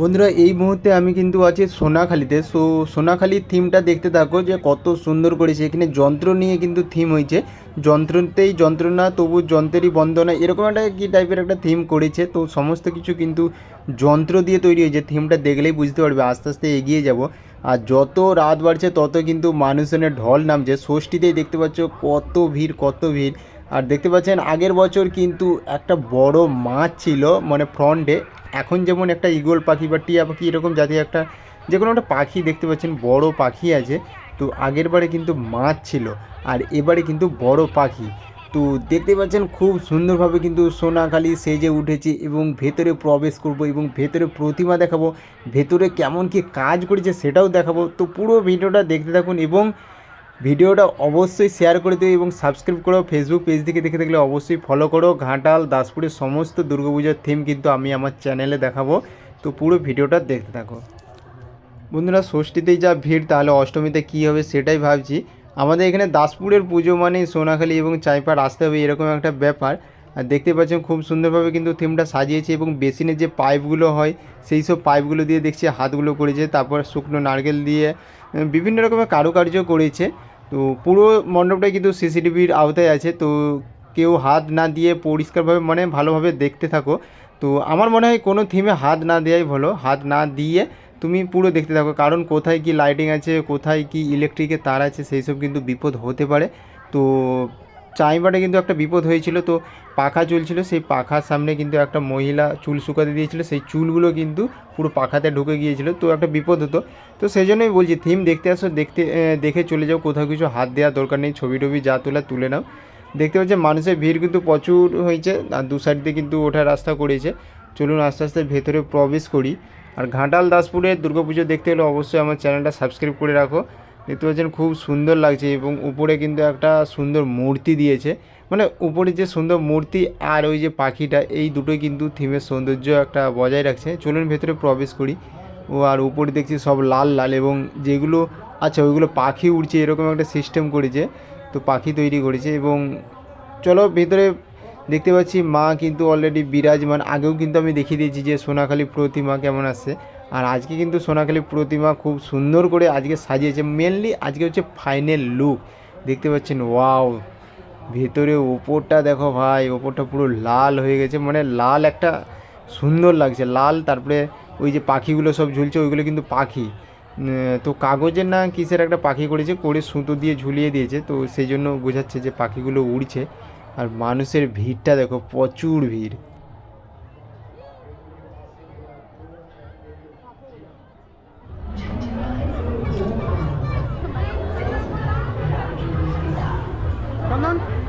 বন্ধুরা, এই মুহূর্তে আমি কিন্তু আছি সোনাখালিতে। সো সোনাখালির থিমটা দেখতে থাকো যে কত সুন্দর করেছে। এখানে যন্ত্র নিয়ে কিন্তু থিম হয়েছে। যন্ত্রতেই যন্ত্রণা, তবু যন্ত্রেরই বন্দনা, এরকম একটা কী টাইপের একটা থিম করেছে। তো সমস্ত কিছু কিন্তু যন্ত্র দিয়ে তৈরি হয়েছে। থিমটা দেখলেই বুঝতে পারবে, আস্তে আস্তে এগিয়ে যাব। আর যত রাত বাড়ছে, তত কিন্তু মানুষজনের ঢল নামছে। ষষ্ঠীতেই দেখতে পাচ্ছ কত ভিড় কত ভিড়। আর দেখতে পাচ্ছেন, আগের বছর কিন্তু একটা বড় মাছ ছিল মানে ফ্রন্টে এখন যেমন একটা ইগল পাখি বা টিয়া পাখি, এরকম জাতীয় একটা যে কোনো একটা পাখি দেখতে পাচ্ছেন, বড় পাখি আছে। তো আগের বারে কিন্তু মাছ ছিল, আর এবারে কিন্তু বড় পাখি। তো দেখতে পাচ্ছেন, খুব সুন্দরভাবে কিন্তু সোনাখালি সেজে উঠেছে এবং ভেতরে প্রবেশ করব এবং ভেতরে প্রতিমা দেখাবো। ভেতরে কেমন কি কাজ করেছে সেটাও দেখাবো। তো পুরো ভিডিওটা দেখতে থাকুন এবং ভিডিওটা অবশ্যই শেয়ার করে দিও এবং সাবস্ক্রাইব করো। ফেসবুক পেজ থেকে দেখে থাকলে অবশ্যই ফলো করো। ঘাটাল, দাসপুরের সমস্ত দুর্গাপূজার থিম কিন্তু আমি আমার চ্যানেলে দেখাবো। তো পুরো ভিডিওটা দেখতে থাকো। বন্ধুরা, ষষ্ঠীতেই যা ভিড়, তাহলে অষ্টমীতে কী হবে সেটাই ভাবছি। আমাদের এখানে দাসপুরের পুজো মানেই সোনাখালি এবং চাইপাড় আসতে হবে, এরকম একটা ব্যাপার। আর দেখতে পাচ্ছেন খুব সুন্দরভাবে কিন্তু থিমটা সাজিয়েছে এবং বেসিনের যে পাইপগুলো হয়, সেই সব পাইপগুলো দিয়ে দেখছি হাতগুলো করেছে, তারপর শুকনো নারকেল দিয়ে বিভিন্ন রকমের কারুকার্য করেছে। তো পুরো মণ্ডপটাই কিন্তু সিসিটিভির আওতায় আছে, তো কেউ হাত না দিয়ে পরিষ্কারভাবে মানে ভালোভাবে দেখতে থাকো। তো আমার মনে হয় কোনো থিমে হাত না দেওয়াই ভালো, হাত না দিয়ে তুমি পুরো দেখতে থাকো। কারণ কোথায় কি লাইটিং আছে, কোথায় কি ইলেকট্রিকের তার আছে সেই সব কিন্তু বিপদ হতে পারে। তো চাইবাটে কিন্তু একটা বিপদ হয়েছিল, তো পাখা চলছিল, সেই পাখার সামনে কিন্তু একটা মহিলা চুল শুকাতে দিয়েছিল, সেই চুলগুলো কিন্তু পুরো পাখাতে ঢুকে গিয়েছিল, তো একটা বিপদ হতো। তো সেই জন্যই বলছি থিম দেখতে আসো, দেখতে দেখে চলে যাও, কোথাও কিছু হাত দেওয়ার দরকার নেই ছবি টবি যা তোলা তুলে নাও। দেখতে পাচ্ছি, মানুষের ভিড় কিন্তু প্রচুর হয়েছে, আর দু সাইড দিয়ে কিন্তু ওঠার রাস্তা করেছে। চলুন আস্তে আস্তে ভেতরে প্রবেশ করি। আর ঘাটাল দাসপুরের দুর্গাপুজো দেখতে হলে অবশ্যই আমার চ্যানেলটা সাবস্ক্রাইব করে রাখো। দেখতে পাচ্ছেন খুব সুন্দর লাগছে এবং উপরে কিন্তু একটা সুন্দর মূর্তি দিয়েছে। মানে উপরে যে সুন্দর মূর্তি আর ওই যে পাখিটা, এই দুটোই কিন্তু থিমের সৌন্দর্য একটা বজায় রাখছে। চলুন ভেতরে প্রবেশ করি। ও আর উপরে দেখছি সব লাল লাল এবং যেগুলো আচ্ছা ওইগুলো পাখি উড়ছে, এরকম একটা সিস্টেম করেছে। তো পাখি তৈরি করেছে এবং চলো ভেতরে দেখতে পাচ্ছি মা কিন্তু অলরেডি বিরাজমান। আগেও কিন্তু আমি দেখিয়ে দিয়েছি যে সোনাখালী প্রতিমা কেমন আসছে। আর আজকে কিন্তু সোনাখালী প্রতিমা খুব সুন্দর করে আজকে সাজিয়েছে মেনলি আজকে হচ্ছে ফাইনাল লুক দেখতে পাচ্ছেন ওয়াও ভেতরে ওপরটা দেখো ভাই, ওপরটা পুরো লাল হয়ে গেছে মানে লাল একটা সুন্দর লাগছে। লাল, তারপরে ওই যে পাখিগুলো সব ঝুলছে, ওইগুলো কিন্তু পাখি। তো কাগজের না কিসের একটা পাখি করেছে, করে সুতো দিয়ে ঝুলিয়ে দিয়েছে, তো সেই জন্য বোঝাচ্ছে যে পাখিগুলো উড়ছে। আর মানুষের ভিড়টা দেখো, প্রচুর ভিড়। 만원?